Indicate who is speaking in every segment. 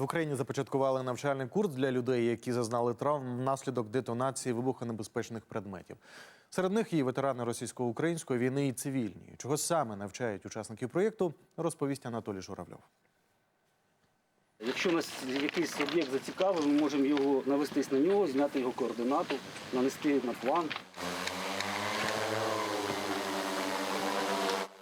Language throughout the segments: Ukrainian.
Speaker 1: В Україні започаткували навчальний курс для людей, які зазнали травм внаслідок детонації вибухонебезпечних предметів. Серед них є ветерани російсько-української війни і цивільні. Чого саме навчають учасників проєкту, розповість Анатолій Журавльов.
Speaker 2: Якщо нас якийсь об'єкт зацікавив, ми можемо його навестись на нього, зняти його координату, нанести на план.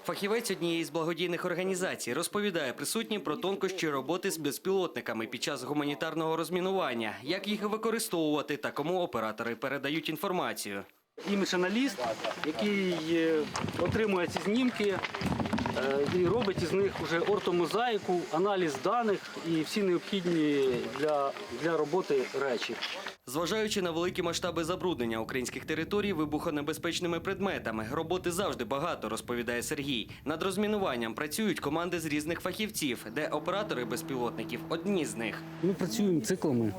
Speaker 3: Фахівець однієї з благодійних організацій розповідає присутнім про тонкощі роботи з безпілотниками під час гуманітарного розмінування, як їх використовувати та кому оператори передають інформацію.
Speaker 2: Імідж-аналіст, який е, отримує ці знімки і робить із них вже ортомозаїку, аналіз даних і всі необхідні для, для роботи речі.
Speaker 3: Зважаючи на великі масштаби забруднення українських територій вибухонебезпечними предметами, роботи завжди багато, розповідає Сергій. Над розмінуванням працюють команди з різних фахівців, де оператори безпілотників одні з них.
Speaker 2: Ми працюємо циклами.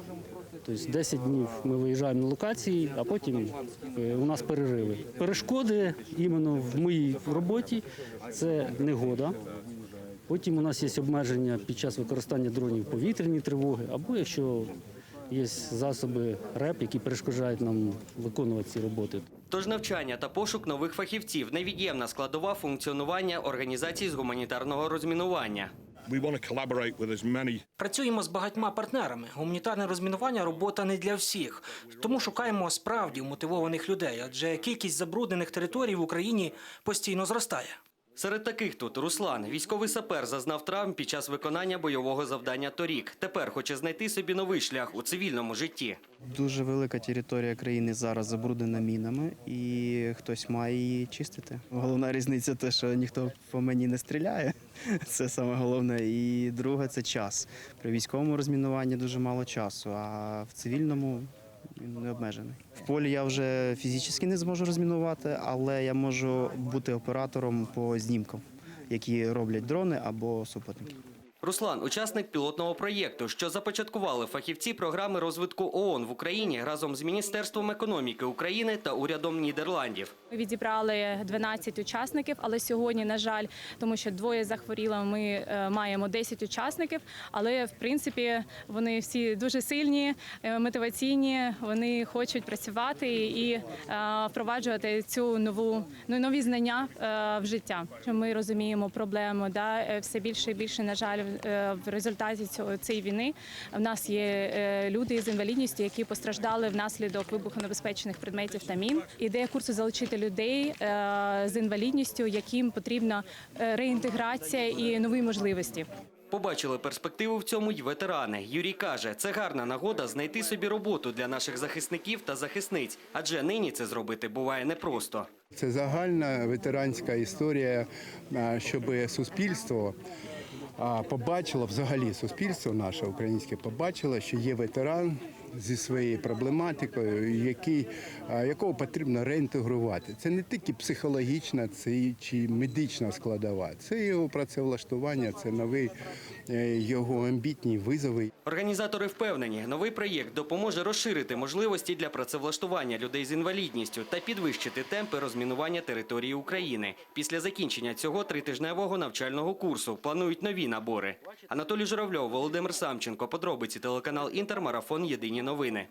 Speaker 2: Тобто 10 днів ми виїжджаємо на локації, а потім е, у нас перериви. Перешкоди іменно в моїй роботі це негода. Потім у нас є обмеження під час використання дронів повітряні тривоги, або якщо є засоби РЕП, які перешкоджають нам виконувати ці роботи.
Speaker 3: Тож навчання та пошук нових фахівців невід'ємна складова функціонування організацій з гуманітарного розмінування.
Speaker 4: Працюємо з багатьма партнерами. Гуманітарне розмінування робота не для всіх. Тому шукаємо справді мотивованих людей, адже кількість забруднених територій в Україні постійно зростає.
Speaker 3: Серед таких тут Руслан, військовий сапер, зазнав травм під час виконання бойового завдання торік. Тепер хоче знайти собі новий шлях у цивільному житті.
Speaker 5: Дуже велика територія країни зараз забруднена мінами, і хтось має її чистити. Головна різниця те, що ніхто по мені не стріляє. Це саме головне. І друге це час. При військовому розмінуванні дуже мало часу, а в цивільному він не обмежений. В полі я вже фізично не зможу розмінувати, але я можу бути оператором по знімкам, які роблять дрони або супутники.
Speaker 3: Руслан учасник пілотного проєкту, що започаткували фахівці програми розвитку ООН в Україні разом з Міністерством економіки України та урядом Нідерландів.
Speaker 6: Ми відібрали 12 учасників, але сьогодні, на жаль, тому що двоє захворіло, ми е, маємо 10 учасників. Але в принципі вони всі дуже сильні, е, мотиваційні. Вони хочуть працювати і е, впроваджувати цю нову ну, нові знання в життя. Ми розуміємо проблему, да все більше і більше, на жаль, в результаті цього цієї війни в нас є е, люди з інвалідністю, які постраждали внаслідок вибухонебезпечних предметів та мін. Ідея курсу залучити людей е, з інвалідністю, яким потрібна е, реінтеграція і нові можливості.
Speaker 3: Побачили перспективу в цьому й ветерани. Юрій каже, це гарна нагода знайти собі роботу для наших захисників та захисниць, адже нині це зробити буває непросто.
Speaker 7: Це загальна ветеранська історія, щоб суспільство побачило взагалі суспільство наше українське побачило, що є ветеран зі своєю проблематикою, який, якого потрібно реінтегрувати. Це не тільки психологічна це чи медична складова, це його працевлаштування, це новий е, його амбітні визови.
Speaker 3: Організатори впевнені, новий проєкт допоможе розширити можливості для працевлаштування людей з інвалідністю та підвищити темпи розмінування території України. Після закінчення цього тритижневого навчального курсу планують нові набори. Анатолій Журавльов, Володимир Самченко. Подробиці телеканал Інтер. Марафон. Новини.